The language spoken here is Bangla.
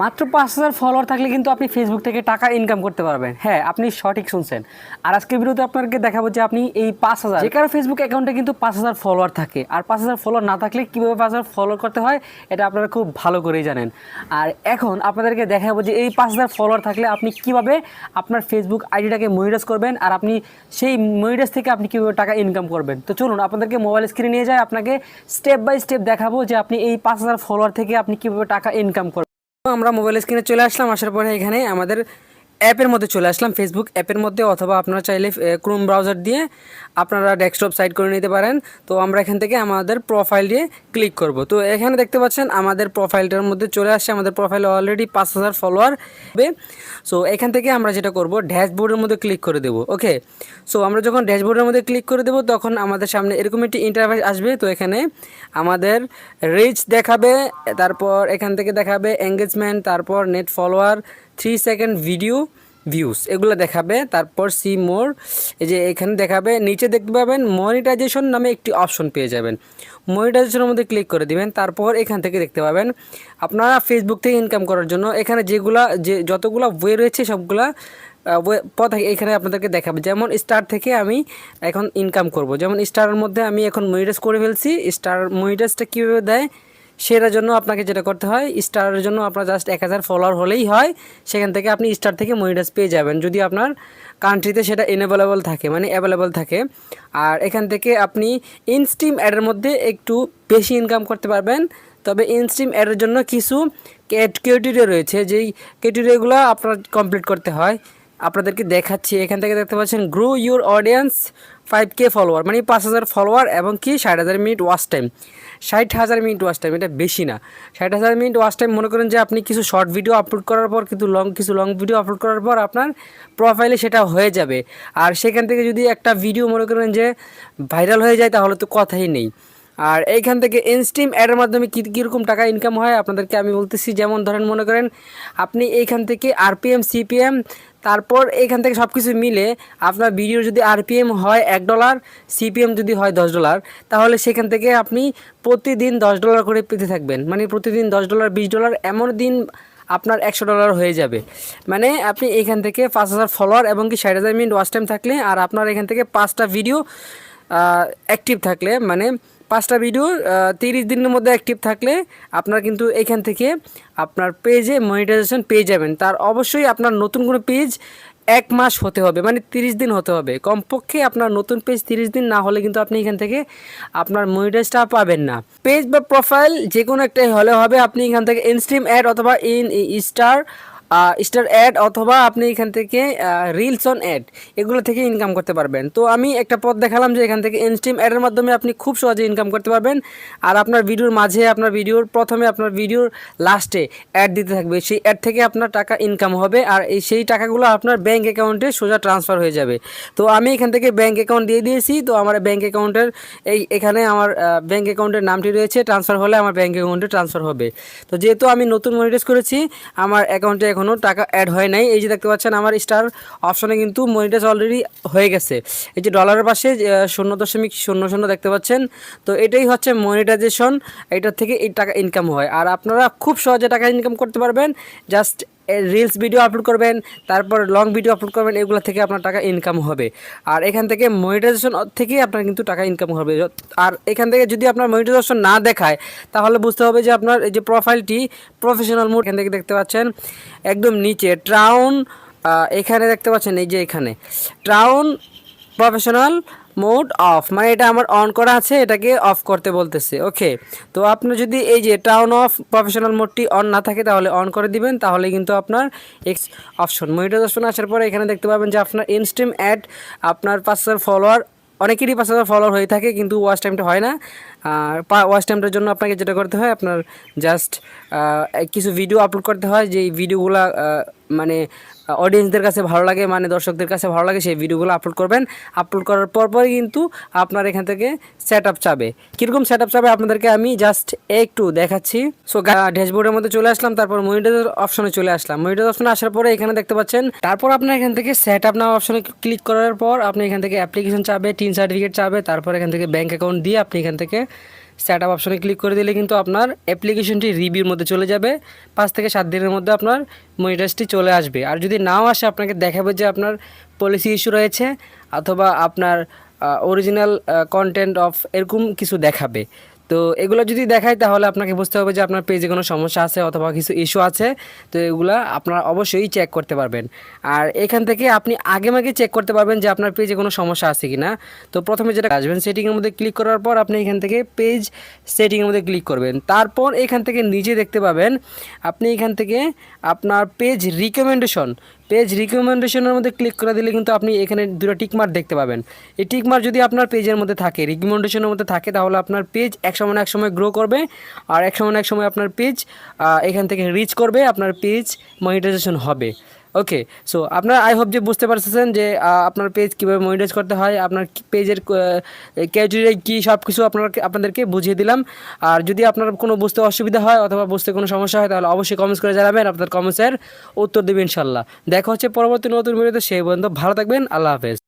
মাত্র পাঁচ হাজার ফলোয়ার থাকলে কিন্তু আপনি ফেসবুক থেকে টাকা ইনকাম করতে পারবেন। হ্যাঁ আপনি সঠিক শুনছেন। আর আজকের ভিডিওতে আপনাকে দেখাবো যে আপনি এই পাঁচ হাজার যে কারও ফেসবুক অ্যাকাউন্টে কিন্তু পাঁচ হাজার ফলোয়ার থাকে। আর পাঁচ হাজার ফলোয়ার না থাকলে কীভাবে পাঁচ হাজার ফলোয়ার করতে হয়, এটা আপনারা খুব ভালো করেই জানেন। আর এখন আপনাদেরকে দেখাবো যে এই পাঁচ হাজার ফলোয়ার থাকলে আপনি কীভাবে আপনার ফেসবুক আইডিটাকে মনিটাইজ করবেন, আর আপনি সেই মনিটাইজ থেকে আপনি কীভাবে টাকা ইনকাম করবেন। তো চলুন, আপনাদেরকে মোবাইল স্ক্রিনে নিয়ে যায় আপনাকে স্টেপ বাই স্টেপ দেখাবো যে আপনি এই পাঁচ হাজার ফলোয়ার থেকে আপনি কীভাবে টাকা ইনকাম করবেন আমরা মোবাইল স্ক্রিনে চলে আসলাম আসার পরে এখানে আমাদের অ্যাপের মধ্যে চলে আসলাম ফেসবুক অ্যাপের মধ্যে অথবা আপনারা চাইলে ক্রোম ব্রাউজার দিয়ে আপনারা ডেস্কটপ সাইট করে নিতে পারেন। তো আমরা এখান থেকে আমাদের প্রোফাইল দিয়ে ক্লিক করব। তো এখানে দেখতে পাচ্ছেন, আমাদের প্রোফাইলটার মধ্যে চলে আসছে। আমাদের প্রোফাইল অলরেডি পাঁচ হাজার ফলোয়ার হবে। সো এখান থেকে আমরা যেটা করব ড্যাশবোর্ডের মধ্যে ক্লিক করে দেবো ওকে সো আমরা যখন ড্যাশবোর্ডের মধ্যে ক্লিক করে দেবো, তখন আমাদের সামনে এরকম একটি ইন্টারফেস আসবে। তো এখানে আমাদের রিচ দেখাবে, তারপর এখান থেকে দেখাবে এঙ্গেজমেন্ট তারপর net follower three second video views এগুলো দেখাবে, তারপর সি মোর এই যে এখানে দেখাবে, নিচে দেখতে পাবেন মনিটাইজেশন নামে একটি অপশন পেয়ে যাবেন। মনিটাইজেশনের মধ্যে ক্লিক করে দিবেন, তারপর এখান থেকে দেখতে পাবেন আপনারা ফেসবুক থেকে ইনকাম করার জন্য এখানে যেগুলা, যে যতগুলো ওয়ে রয়েছে সবগুলা পথ এখানে আপনাদেরকে দেখাবে। যেমন স্টার থেকে আমি এখন ইনকাম করব, যেমন স্টারের মধ্যে আমি এখন মনিটাইজ করে ফেলছি স্টার মনিটাইজটা কীভাবে দেয়? সেটার জন্য আপনাকে যেটা করতে হয়, স্টারের জন্য আপনার জাস্ট এক হাজার ফলোয়ার হলেই হয়, সেখান থেকে আপনি স্টার থেকে মনিটাইজ পেয়ে যাবেন। যদি আপনার কান্ট্রিতে সেটা এনেবেলেবল থাকে মানে অ্যাভেলেবল থাকে, আর এখান থেকে আপনি ইনস্ট্রিম অ্যাডের মধ্যে একটু বেশি ইনকাম করতে পারবেন। তবে ইনস্ট্রিম অ্যাডের জন্য কিছু ক্যাটেগরি রয়েছে, যেই ক্যাটেগরিগুলো আপনার কমপ্লিট করতে হয়। আপনাদেরকে দেখাচ্ছি, এখান থেকে দেখতে পাচ্ছেন grow your audience five K follower মানে পাঁচ হাজার ফলোয়ার এবং কি ষাট হাজার মিনিট ওয়াচ টাইম ষাট হাজার মিনিট ওয়াচ টাইম এটা বেশি না। ষাট হাজার মিনিট ওয়াচ টাইম মনে করেন যে আপনি কিছু শর্ট ভিডিও আপলোড করার পর কিন্তু লং কিছু লং ভিডিও আপলোড করার পর আপনার প্রোফাইলে সেটা হয়ে যাবে। আর সেখান থেকে যদি একটা ভিডিও মনে করেন যে ভাইরাল হয়ে যায়, তাহলে তো কথাই নেই। আর এইখান থেকে ইনস্ট্রিম অ্যাডের মাধ্যমে কী, কীরকম টাকা ইনকাম হয়, আপনাদেরকে আমি বলতেছি, যেমন ধরেন মনে করেন, আপনি এইখান থেকে আরপিএম সিপিএম তারপর এখান থেকে সব কিছু মিলে আপনার ভিডিও যদি আরপিএম হয় এক ডলার, সিপিএম যদি হয় দশ ডলার, তাহলে সেখান থেকে আপনি প্রতিদিন দশ ডলার করে পেতে থাকবেন। মানে প্রতিদিন দশ ডলার, বিশ ডলার এমন দিন আপনার একশো ডলার হয়ে যাবে। মানে আপনি এখান থেকে পাঁচ হাজার ফলোয়ার এবং কি ষাট হাজার মিনিট ওয়াচ টাইম থাকলে আর আপনার এখান থেকে পাঁচটা ভিডিও অ্যাক্টিভ থাকলে মানে পাঁচটা ভিডিও তিরিশ দিনের মধ্যে অ্যাক্টিভ থাকলে আপনার কিন্তু এখান থেকে আপনার পেজে মনিটাইজেশন পেয়ে যাবেন। তার অবশ্যই আপনার নতুন কোনো পেজ এক মাস হতে হবে মানে তিরিশ দিন হতে হবে। কমপক্ষে আপনার নতুন পেজ তিরিশ দিন না হলে কিন্তু আপনি এখান থেকে আপনার মনিটাইজটা পাবেন না। পেজ বা প্রোফাইল যে কোনো একটাই হলে হবে, আপনি এখান থেকে ইনস্ট্রিম অ্যাড অথবা ইন স্টার স্টার অ্যাড অথবা আপনি এখান থেকে রিলস অন অ্যাড এগুলো থেকে ইনকাম করতে পারবেন। তো আমি একটা পথ দেখালাম যে এখান থেকে ইনস্ট্রিম অ্যাডের মাধ্যমে আপনি খুব সহজে ইনকাম করতে পারবেন। আর আপনার ভিডিওর মাঝে, আপনার ভিডিওর প্রথমে, আপনার ভিডিওর লাস্টে অ্যাড দিতে থাকবে। সেই অ্যাড থেকে আপনার টাকা ইনকাম হবে আর এই সেই টাকাগুলো আপনার ব্যাঙ্ক অ্যাকাউন্টে সোজা ট্রান্সফার হয়ে যাবে। তো আমি এখান থেকে ব্যাঙ্ক অ্যাকাউন্ট দিয়ে দিয়েছি। তো আমার ব্যাঙ্ক অ্যাকাউন্টের এই, এখানে আমার ব্যাঙ্ক অ্যাকাউন্টের নামটি রয়েছে। ট্রান্সফার হলে আমার ব্যাঙ্ক অ্যাকাউন্টে ট্রান্সফার হবে। তো যেহেতু আমি নতুন মনিটাইজ করেছি, আমার অ্যাকাউন্টে এখনও টাকা অ্যাড হয় নাই। এই যে দেখতে পাচ্ছেন আমার স্টার অপশনে কিন্তু মনিটাইজ অলরেডি হয়ে গেছে। এই যে ডলারের পাশে শূন্য দশমিক শূন্য শূন্য দেখতে পাচ্ছেন। তো এটাই হচ্ছে মনিটাইজেশন এটার থেকে এই টাকা ইনকাম হয়। আর আপনারা খুব সহজে টাকা ইনকাম করতে পারবেন। জাস্ট রিলস ভিডিও আপলোড করবেন, তারপর লং ভিডিও আপলোড করবেন, এগুলো থেকে আপনার টাকা ইনকাম হবে। আর এখান থেকে মনিটাইজেশন থেকে আপনার কিন্তু টাকা ইনকাম হবে। আর এখান থেকে যদি আপনার মনিটাইজেশন না দেখায়, তাহলে বুঝতে হবে যে আপনার এই যে প্রোফাইলটি প্রফেশনাল মোড এখান থেকে দেখতে পাচ্ছেন, একদম নিচে ট্রাউন এখানে দেখতে পাচ্ছেন, এই যে এখানে। ট্রাউন প্রফেশনাল মোড অফ মানে এটা আমার অন করা আছে, এটাকে অফ করতে বলতেছে ওকে তো আপনি যদি এই যে টাউন অফ প্রফেশনাল মোডটি অন না থাকে, তাহলে অন করে দিবেন, তাহলে কিন্তু আপনার এক্স অপশন মনিটাইজেশন আসার পরে এখানে দেখতে পাবেন যে আপনার ইনস্ট্রিম অ্যাড আপনার পাঁচ হাজার ফলোয়ার অনেকেরই পাঁচ হাজার ফলোয়ার হয়ে থাকে, কিন্তু ওয়াচ টাইমটা হয় না। আর ওয়াচ টাইমটার জন্য আপনাকে যেটা করতে হয়, আপনার জাস্ট কিছু ভিডিও আপলোড করতে হয় যেই ভিডিওগুলো মানে অডিয়েন্সদের কাছে ভালো লাগে মানে দর্শকদের কাছে ভালো লাগে, সেই ভিডিওগুলো আপলোড করবেন। আপলোড করার পর পরই কিন্তু আপনার এখান থেকে সেট আপ চাবে। কীরকম সেট আপ চাবে আপনাদেরকে আমি জাস্ট একটু দেখাচ্ছি। সো ড্যাশবোর্ডের মধ্যে চলে আসলাম, তারপর মনিটাইজ অপশনে চলে আসলাম। মনিটাইজ অপশনে আসার পরে এখানে দেখতে পাচ্ছেন, তারপর আপনার এখান থেকে সেট আপ নাও অপশনে ক্লিক করার পর আপনি এখান থেকে অ্যাপ্লিকেশন চাবে টিন সার্টিফিকেট চাবে, তারপর এখান থেকে ব্যাঙ্ক অ্যাকাউন্ট দিয়ে আপনি এখান থেকে সেট আপ অপশনে ক্লিক করে দিলে কিন্তু আপনার অ্যাপ্লিকেশনটি রিভিউর মধ্যে চলে যাবে। পাঁচ থেকে সাত দিনের মধ্যে আপনার মনিটাইজটি চলে আসবে। আর যদি নাও আসে, আপনাকে দেখাবে যে আপনার পলিসি ইস্যু রয়েছে অথবা আপনার অরিজিনাল কন্টেন্ট অফ এরকম কিছু দেখাবে। তো এগুলো যদি দেখায় তাহলে আপনাকে বুঝতে হবে যে আপনার পেজে কোনো সমস্যা আছে অথবা কিছু ইস্যু আছে। তো এগুলা আপনারা অবশ্যই চেক করতে পারবেন। আর এখান থেকে আপনি আগে মাগে চেক করতে পারবেন যে আপনার পেজে কোনো সমস্যা আছে কি না তো প্রথমে যেটা আসবেন সেটিংয়ের মধ্যে ক্লিক করার পর আপনি এখান থেকে পেজ সেটিংয়ের মধ্যে ক্লিক করবেন। তারপর এখান থেকে নিজে দেখতে পাবেন, আপনি এখান থেকে আপনার পেজ রিকমেন্ডেশন পেজ রিকমেন্ডেশনের মধ্যে ক্লিক করে দিলে কিন্তু আপনি এখানে দুটো টিকমার্ক দেখতে পাবেন। এই টিকমার্ক যদি আপনার পেজের মধ্যে থাকে রিকমেন্ডেশনের মধ্যে থাকে, তাহলে আপনার পেজ এক সময় এক সময় গ্রো করবে আর এক সময় এক সময় আপনার পেজ এখান থেকে রিচ করবে, আপনার পেজ মনিটাইজেশন হবে। ওকে সো আপনার আই হোপ যে বুঝতে পারছেন যে আপনার পেজ কীভাবে মনিটাইজ করতে হয়, আপনার পেজের ক্যাটেগরি কী সব কিছু আপনার আপনাদেরকে বুঝিয়ে দিলাম। আর যদি আপনার কোনো বুঝতে অসুবিধা হয় অথবা বুঝতে কোনো সমস্যা হয়, তাহলে অবশ্যই কমেন্টস করে জানাবেন আপনার কমেন্টসের উত্তর দেবেন ইনশাল্লাহ। দেখা হচ্ছে পরবর্তী নতুন ভিডিওতে সেই পর্যন্ত ভালো থাকবেন, আল্লাহ হাফেজ।